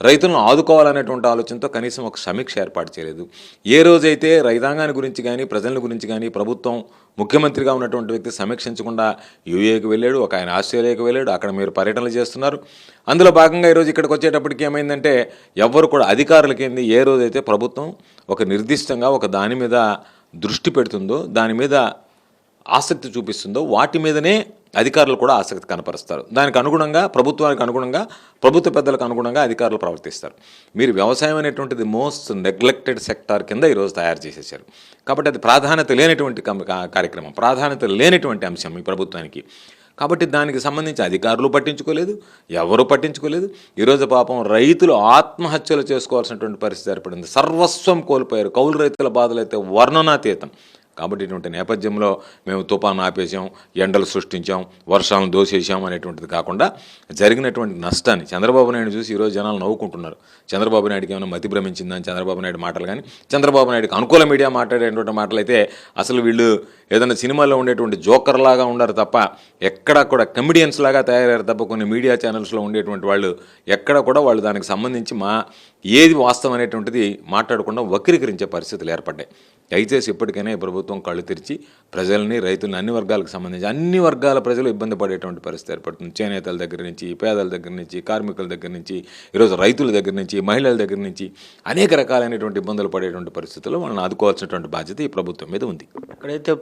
రైతులను ఆదుకోవాలనేటువంటి ఆలోచనతో కనీసం ఒక సమీక్ష ఏర్పాటు చేయలేదు. ఏ రోజైతే రైతాంగాన్ని గురించి కానీ ప్రజల గురించి కానీ ప్రభుత్వం ముఖ్యమంత్రిగా ఉన్నటువంటి వ్యక్తి సమీక్షించకుండా యూఏకి వెళ్ళాడు ఒక ఆయన ఆస్ట్రేలియాకి వెళ్ళాడు అక్కడ మీరు పర్యటనలు చేస్తున్నారు. అందులో భాగంగా ఈరోజు ఇక్కడికి వచ్చేటప్పటికి ఏమైందంటే ఎవ్వరు కూడా అధికారులకి ఏ రోజైతే ప్రభుత్వం ఒక నిర్దిష్టంగా ఒక దాని మీద దృష్టి పెడుతుందో దాని మీద ఆసక్తి చూపిస్తుందో వాటి మీదనే అధికారులు కూడా ఆసక్తి కనపరుస్తారు. దానికి అనుగుణంగా ప్రభుత్వానికి అనుగుణంగా ప్రభుత్వ పెద్దలకు అనుగుణంగా అధికారులు ప్రవర్తిస్తారు. మీరు వ్యవసాయం అనేటువంటిది మోస్ట్ నెగ్లెక్టెడ్ సెక్టార్ కింద ఈరోజు తయారు చేసేసారు కాబట్టి అది ప్రాధాన్యత లేనటువంటి కార్యక్రమం ప్రాధాన్యత లేనటువంటి అంశం ఈ ప్రభుత్వానికి. కాబట్టి దానికి సంబంధించి అధికారులు పట్టించుకోలేదు ఎవరు పట్టించుకోలేదు. ఈరోజు పాపం రైతులు ఆత్మహత్యలు చేసుకోవాల్సినటువంటి పరిస్థితి ఏర్పడింది. సర్వస్వం కోల్పోయారు. కౌలు రైతుల బాధలు అయితే వర్ణనాతీతం. కాబట్టి ఇటువంటి నేపథ్యంలో మేము తుఫాను ఆపేసాం ఎండలు సృష్టించాం వర్షాలను దోసేసాం అనేటువంటిది కాకుండా జరిగినటువంటి నష్టాన్ని చంద్రబాబు నాయుడు చూసి ఈరోజు జనాలు నవ్వుకుంటున్నారు. చంద్రబాబు నాయుడుకి ఏమైనా మతి భ్రమించిందని చంద్రబాబు నాయుడు మాటలు కానీ చంద్రబాబు నాయుడుకి అనుకూల మీడియా మాట్లాడేటువంటి మాటలు అయితే అసలు వీళ్ళు ఏదైనా సినిమాలో ఉండేటువంటి జోకర్ లాగా ఉండరు తప్ప ఎక్కడా కూడా కమెడియన్స్ లాగా తయారయ్యారు తప్ప కొన్ని మీడియా ఛానల్స్లో ఉండేటువంటి వాళ్ళు ఎక్కడ కూడా వాళ్ళు దానికి సంబంధించి మా ఏది వాస్తవం అనేటువంటిది మాట్లాడకుండా వక్రీకరించే పరిస్థితులు ఏర్పడ్డాయి. దయచేసి ఇప్పటికైనా ఈ ప్రభుత్వం కళ్ళు తెరిచి ప్రజల్ని రైతులను అన్ని వర్గాలకు సంబంధించి అన్ని వర్గాల ప్రజలు ఇబ్బంది పడేటువంటి పరిస్థితి ఏర్పడుతుంది. చేనేతల దగ్గర నుంచి పేదల దగ్గర నుంచి కార్మికుల దగ్గర నుంచి ఈరోజు రైతుల దగ్గర నుంచి మహిళల దగ్గర నుంచి అనేక రకాలైనటువంటి ఇబ్బందులు పడేటువంటి పరిస్థితుల్లో వాళ్ళని ఆదుకోవాల్సినటువంటి బాధ్యత ఈ ప్రభుత్వం మీద ఉంది. ఎక్కడైతే